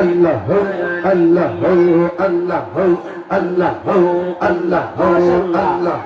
আল্লাহ আল্লাহ আল্লাহ আল্লাহ আল্লাহ আল্লাহ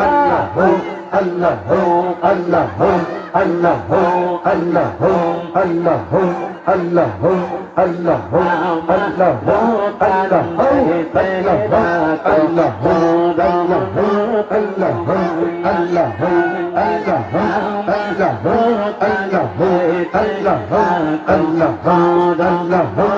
আল্লাহ Allah ho, Allah ho, Allah ho, Allah ho, Allah ho, Allah ho, Allah ho, Allah ho, Allah ho, Allah ho, Allah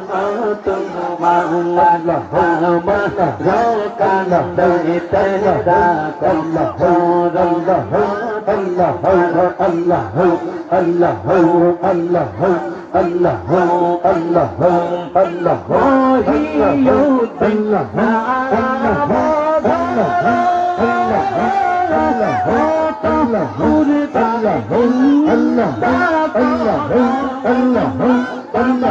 اللهم ذاك لبيت لذاك الله الله الله الله الله الله الله الله الله يودي الله الله الله الله الله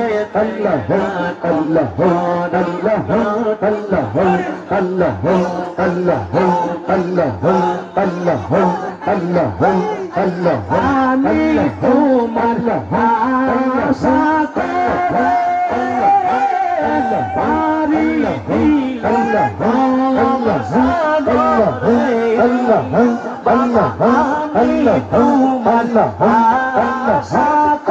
আল্লাহ আল্লাহ আল্লাহ আল্লাহ আল্লাহ আল্লাহ আল্লাহ আল্লাহ আল্লাহ আল্লাহ আমি তোমার আশা পারি আল্লাহ আল্লাহ আল্লাহ আল্লাহ আল্লাহ আল্লাহ আল্লাহ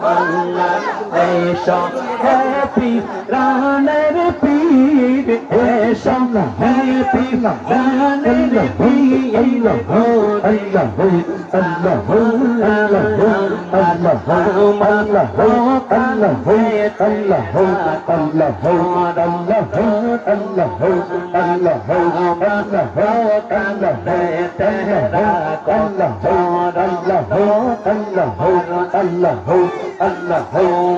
Allah এসব হ্যাপি রানের পীর এসব হ্যাপি রানের পীর আল্লাহ আল্লাহ আল্লাহ আল্লাহ আল্লাহ আল্লাহ আল্লাহ আল্লাহ আল্লাহ আল্লাহ আল্লাহ আল্লাহ আল্লাহ আল্লাহ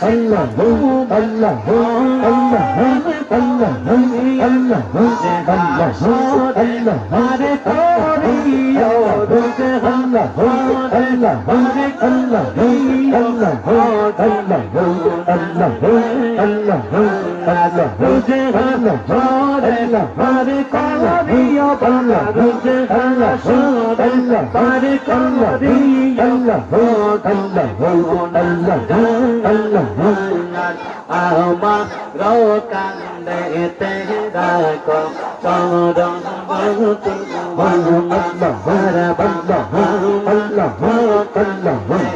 Allah Allah Allah Allah Allah Allah Allah हमारे तोरी और Allah Allah Allah Allah Allah Allah Allah Allah मुझे हमारे हमारे कालिया बल्ला मुझे अल्लाह अल्लाह हमारे कालिया अल्लाह अल्लाह अल्लाह अल्लाह মোহাম্মদ আমার কান্দে তেরা কম চরণ বলতে মোহাম্মদ মোহাম্মদ মোহাম্মদ মোহাম্মদ মোহাম্মদ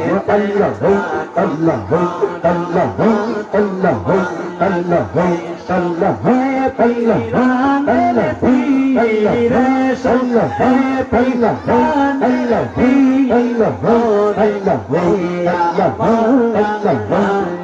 মোহাম্মদ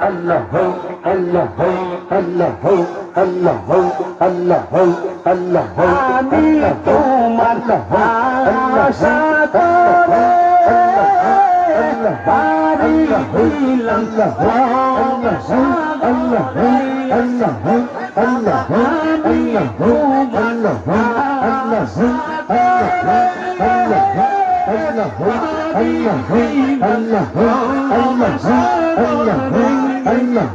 আল্লাহ আল্লাহ আল্লাহ আল্লাহ আল্লাহ আল্লাহ আমি তোমার আশাতে বাড়ি হইলাম আল্লাহ আল্লাহ আল্লাহ আল্লাহ আল্লাহ আল্লাহ আল্লাহ 哎呀 Allah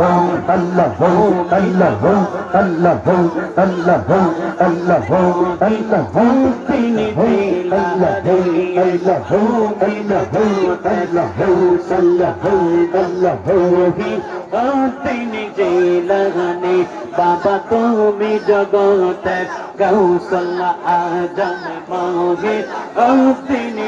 হৌ আল্লাহ হৌ আল্লাহ হৌ আল্লাহ হৌ আল্লাহ হৌ আল্লাহ হৌ আল্লাহ হৌ তিনি হৌ আল্লাহ হৌ আল্লাহ হৌ আল্লাহ হৌ আল্লাহ হৌ আল্লাহ হৌ আল্লাহ হৌ হি তিনি যে লাগানে বাবা তুমি জগতের গৌ সাল্লাহ আজম মাহে ও তিনি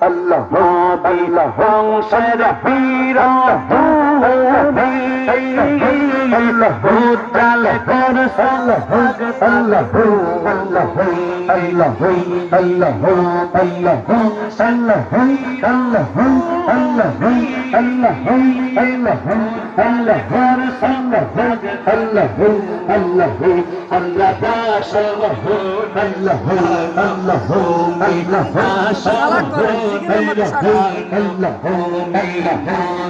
আল্লাহ। আল্লাহ। আল্লাহ। আল্লাহ। আল্লাহ গৌসল আজম মহি ও তিনি জিলানি আল্লাহ আল্লাহ আল্লাহ আল্লাহ আল্লাহ আল্লাহ আল্লাহ আল্লাহ আল্লাহ আল্লাহ শরফির আল্লাহ উজ্জ্বল কর আল্লাহ আল্লাহ আল্লাহ আল্লাহ আল্লাহ আল্লাহ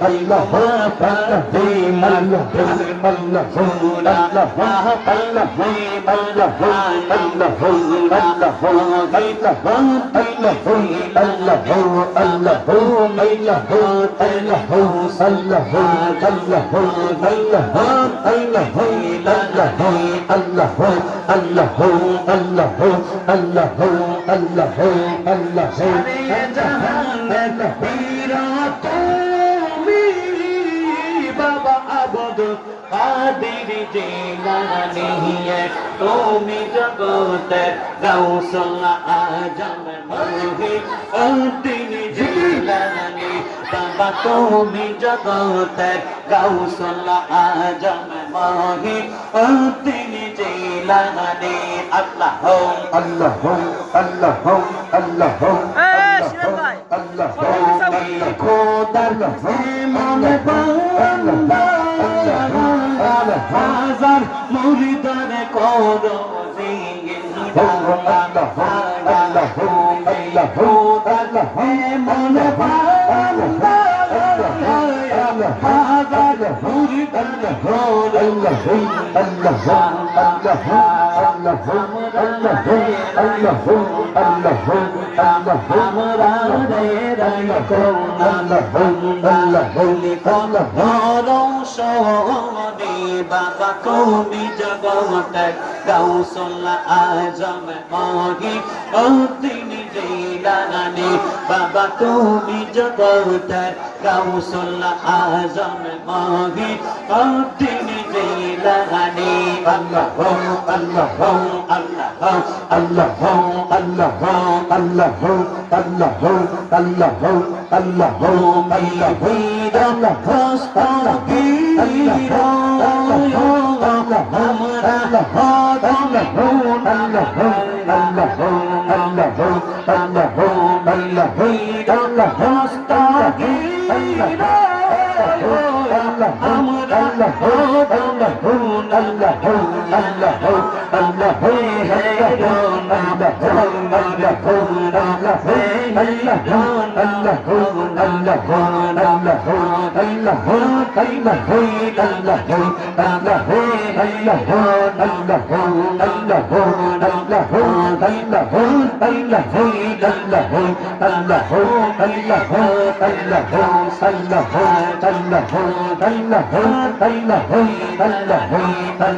আল্লাহ বাবা কাদের যে নানিয়ে তুমি জগতে গৌসলা আজম মহি অন্তিন যে নানি বাবা তুমি জগতে গৌসলা আজম মহি অন্তিন যে নানি আল্লাহ আল্লাহ আল্লাহ আল্লাহ আল্লাহ আল্লাহ খোদার মনে বান্দা হাজার মুরিদার করো মনে মুরিদার করো আমরা বাবা কবি জগৎ গাউসল্লা আজম মহি অতিনি জিলানি বাবা তুমি জগতের গাউসুল আজম মহি অদ্দিন জিলানি আল্লাহ আল্লাহ আল্লাহ আল্লাহ আল্লাহ আল্লাহ আল্লাহ আল্লাহ আল্লাহ আল্লাহ আল্লাহ আল্লাহ আল্লাহ আল্লাহ হস্তা Allah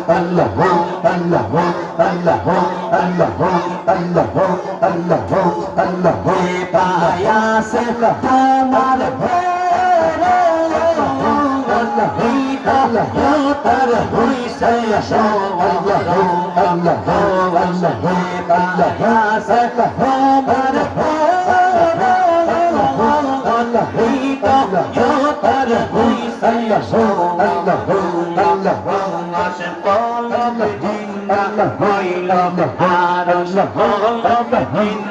আল্লাহ আল্লাহ আল্লাহ আল্লাহ আল্লাহ আল্লাহ আল্লাহ পায়া সে তোমার আল্লাহ তার হুই সে আল্লাহ আল্লাহ আল্লাহ আল্লাহ সে তোমার আল্লাহ তার হুই সে আল্লাহ আল্লাহ আকাশ কলব জিন্দা হইল আরশ হলব জিন্দা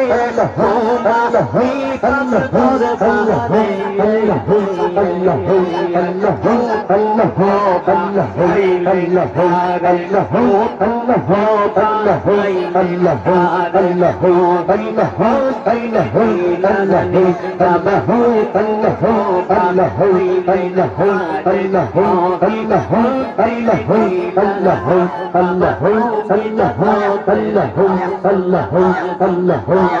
الله الله الله الله